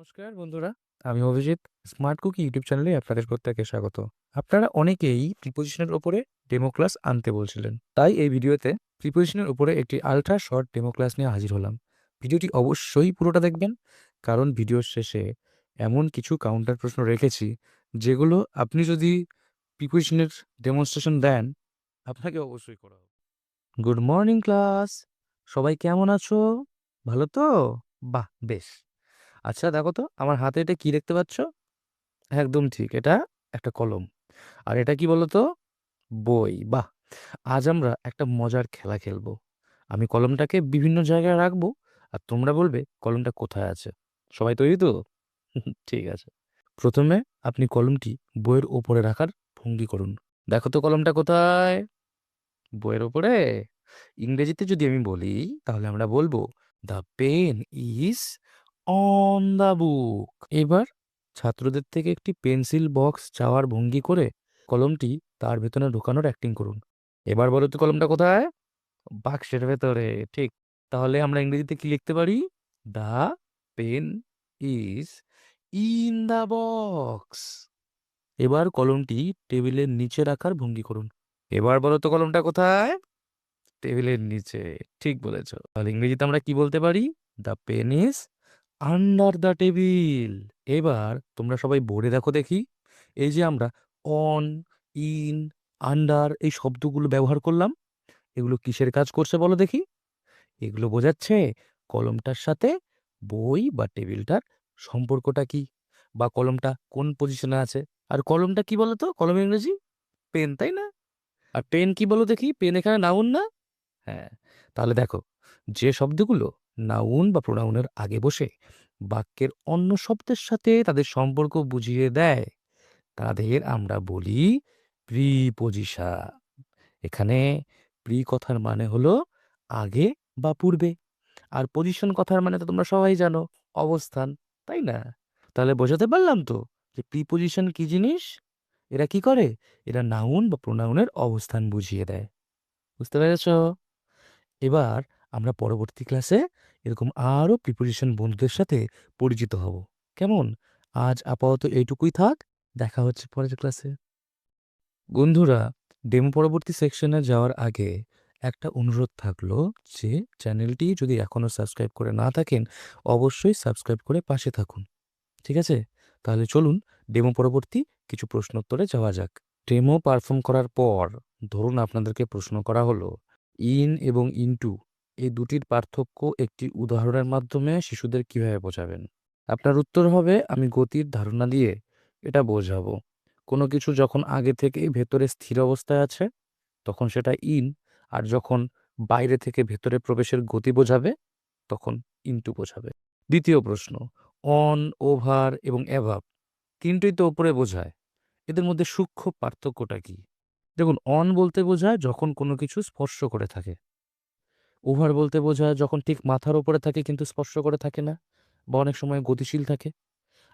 নমস্কার বন্ধুরা, আমি অভিজিৎ স্মার্ট কুকি ইউটিউব চ্যানেলে আপনাদের প্রত্যেককে স্বাগত। আপনারা অনেকেই প্রিপোজিশনের উপরে ডেমো ক্লাস আনতে বলছিলেন। তাই এই ভিডিওতে প্রিপোজিশনের উপরে একটি আলট্রা শর্ট ডেমো ক্লাস নিয়ে হাজির হলাম। ভিডিওটি অবশ্যই পুরোটা দেখবেন, কারণ ভিডিওর শেষে এমন কিছু কাউন্টার প্রশ্ন রেখেছি, যেগুলো আপনি যদি প্রিপোজিশনের ডেমনস্ট্রেশন দেন, আপনাকে অবশ্যই করা হবে। গুড মর্নিং ক্লাস সবাই কেমন আছো? ভালো তো? বাহ, বেশ। আচ্ছা দেখো তো, আমার হাতে এটা কি দেখতে পাচ্ছ? একদম ঠিক, এটা একটা কলম। আর এটা কি বলো তো বই। বাহ! আজ আমরা একটা মজার খেলা খেলব। আমি কলমটাকে বিভিন্ন জায়গায় রাখব, আর তোমরা বলবে কলমটা কোথায় আছে। সবাই তৈরি তো? ঠিক আছে। প্রথমে আপনি কলমটি বইয়ের ওপরে রাখার ভঙ্গি করুন। দেখো তো কলমটা কোথায়? বইয়ের ওপরে? ইংরেজিতে যদি আমি বলি, তাহলে আমরা বলব the pen is on the book. এবার ছাত্রদের থেকে একটি পেন্সিল বক্স চাওয়ার ভঙ্গি করে কলমটি তার ভেতরে ঢোকানোর অ্যাক্টিং করুন। এবার বলো তো কলমটা কোথায়? বাক্সের ভেতরে। ঠিক, তাহলে আমরা ইংরেজিতে কি লিখতে পারি? The pen is in the box. এবার কলমটি টেবিলের নিচে রাখার ভঙ্গি করুন। এবার বলো তো কলমটা কোথায়? টেবিলের নিচে। ঠিক বলেছ। তাহলে ইংরেজিতে আমরা কি বলতে পারি? The pen is under the table এবার তোমরা সবাই বোর্ডে দেখো দেখি, এই যে আমরা অন ইন আন্ডার এই শব্দগুলো ব্যবহার করলাম, এগুলো কিসের কাজ করছে বলো দেখি? এগুলো বোঝাচ্ছে কলমটার সাথে বই বা টেবিলটার সম্পর্কটা কি, বা কলমটা কোন পজিশনে আছে। আর কলমটা কি বলো তো কলম ইংরেজি? পেন তাই না? আর পেন কি বলো দেখি? পেন এখানে নাউন না? হ্যাঁ তাহলে দেখো, যে শব্দগুলো নাউন বা প্রোনাউনের আগে বসে বাক্যের অন্য শব্দের সাথে তাদের সম্পর্ক বুঝিয়ে দেয়। তাদের আমরা বলি প্রিপোজিশন এখানে প্রি কথার মানে হলো আগে বা পূর্বে। আর পজিশন কথার মানে তো তোমরা সবাই জানো, অবস্থান, তাই না? তাহলে বোঝাতে পারলাম তো যে প্রিপোজিশন কি জিনিস? এরা কি করে? এরা নাউন বা প্রোনাউনের অবস্থান বুঝিয়ে দেয়। বুঝতে পেরেছ? এবার আমরা পরবর্তী ক্লাসে এরকম আরও প্রিপোজিশন বন্ধুদের সাথে পরিচিত হব। কেমন? আজ আপাতত এইটুকুই থাক, দেখা হচ্ছে পরের ক্লাসে বন্ধুরা ডেমো পরবর্তী সেকশনে যাওয়ার আগে একটা অনুরোধ থাকল যে চ্যানেলটি যদি এখনও সাবস্ক্রাইব করে না থাকেন, অবশ্যই সাবস্ক্রাইব করে পাশে থাকুন। ঠিক আছে? তাহলে চলুন ডেমো পরবর্তী কিছু প্রশ্নোত্তরে যাওয়া যাক। ডেমো পারফর্ম করার পর, ধরুন আপনাদেরকে প্রশ্ন করা হলো ইন এবং ইনটু এই দুটির পার্থক্য একটি উদাহরণের মাধ্যমে শিশুদের কীভাবে বোঝাবেন? আপনার উত্তর হবে, আমি গতির ধারণা দিয়ে এটা বোঝাবো। কোনো কিছু যখন আগে থেকেই ভেতরে স্থির অবস্থায় আছে, তখন সেটা ইন আর যখন বাইরে থেকে ভেতরে প্রবেশের গতি বোঝাবে, তখন ইনটু বোঝাবে। দ্বিতীয় প্রশ্ন অন ওভার এবং অ্যাভাব তিনটেই তো ওপরে বোঝায়। এদের মধ্যে সূক্ষ্ম পার্থক্যটা কি? দেখুন অন বলতে বোঝায় যখন কোনো কিছু স্পর্শ করে থাকে। ওভার বলতে বোঝায় যখন ঠিক মাথার ওপরে থাকে কিন্তু স্পর্শ করে থাকে না বা অনেক সময় গতিশীল থাকে।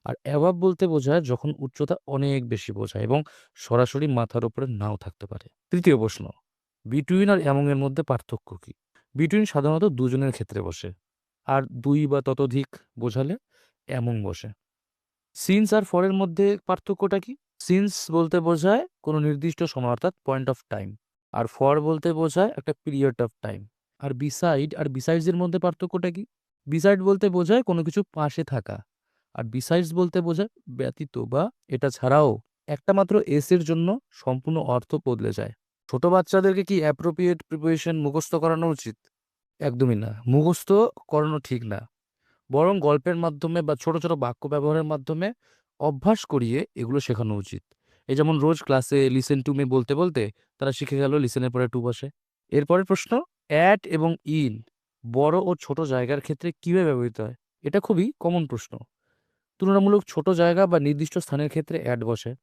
আর অ্যাভাব বলতে বোঝায় যখন উচ্চতা অনেক বেশি বোঝায় এবং সরাসরি মাথার উপরে নাও থাকতে পারে। তৃতীয় প্রশ্ন বিটুইন আর অ্যামং এর মধ্যে পার্থক্য কি? বিটুইন সাধারণত দুজনের ক্ষেত্রে বসে, আর দুই বা ততোধিক বোঝালে অ্যামং বসে। সিন্স আর ফরের মধ্যে পার্থক্যটা কি? সিন্স বলতে বোঝায় কোনো নির্দিষ্ট সময় অর্থাৎ পয়েন্ট অফ টাইম আর ফর বলতে বোঝায় একটা পিরিয়ড অফ টাইম আর বিসাইড আর বিসাইডসের মধ্যে পার্থক্যটা কি? বিসাইড বলতে বোঝায় কোনো কিছু পাশে থাকা, আর বিসাইডস বলতে বোঝায় ব্যতীত বা এটা ছাড়াও। একটা মাত্র এস এর জন্য সম্পূর্ণ অর্থ বদলে যায়। ছোট বাচ্চাদেরকে কি অ্যাপ্রোপ্রিয়েট প্রিপারেশন মুখস্থ করানো উচিত? একদমই না। মুখস্থ করানো ঠিক না। বরং গল্পের মাধ্যমে বা ছোট ছোট বাক্য ব্যবহারের মাধ্যমে অভ্যাস করিয়ে এগুলো শেখানো উচিত। এই যেমন রোজ ক্লাসে লিসেন টু মে বলতে বলতে তারা শিখে গেল লিসেনের পরে টু বসে। এরপরের প্রশ্ন? অ্যাট এবং ইন বড় ও ছোট জায়গার ক্ষেত্রে কীভাবে ব্যবহৃত হয়? এটা খুবই কমন প্রশ্ন। তুলনামূলক ছোট জায়গা বা নির্দিষ্ট স্থানের ক্ষেত্রে অ্যাড বসে।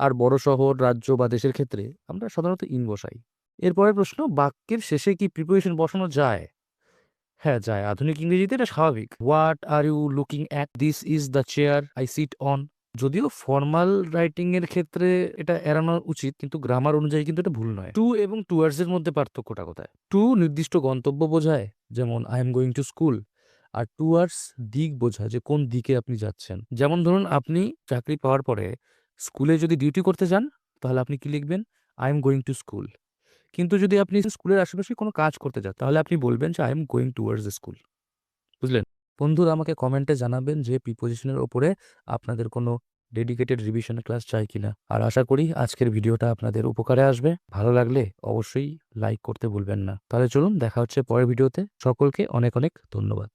আর বড় শহর, রাজ্য বা দেশের ক্ষেত্রে আমরা সাধারণত ইন বসাই। এরপরের প্রশ্ন, বাক্যের শেষে কি প্রিপারেশন বসানো যায়? হ্যাঁ যায়। আধুনিক ইংরেজিতে এটা স্বাভাবিক। What are you looking at this is the chair I sit on যদিও ফর্মাল রাইটিং এর ক্ষেত্রে এটা এড়ানো উচিত, কিন্তু গ্রামার অনুযায়ী কিন্তু এটা ভুল নয়। টু এবং টুয়ার্ডস এর মধ্যে পার্থক্যটা কোথায়? টু নির্দিষ্ট গন্তব্য বোঝায়, যেমন I am going to school, R towards দিক বোঝায় যে কোন দিকে আপনি যাচ্ছেন। যেমন ধরুন আপনি চাকরি পাওয়ার পরে স্কুলে যদি ডিউটি করতে যান, তাহলে আপনি কি লিখবেন? I am going to school. কিন্তু যদি আপনি স্কুলের আশেপাশে কোনো কাজ করতে যান, তাহলে আপনি বলবেন যে I am going towards the school. বুঝলেন? বন্ধুরা আমাকে কমেন্টে জানাবেন যে প্রিপোজিশনের ওপরে আপনাদের কোনো ডেডিকেটেড রিভিশন ক্লাস চাই কিনা। আর আশা করি আজকের ভিডিওটা আপনাদের উপকারে আসবে। ভালো লাগলে অবশ্যই লাইক করতে ভুলবেন না। তাহলে চলুন দেখা হচ্ছে পরের ভিডিওতে। সকলকে অনেক অনেক ধন্যবাদ।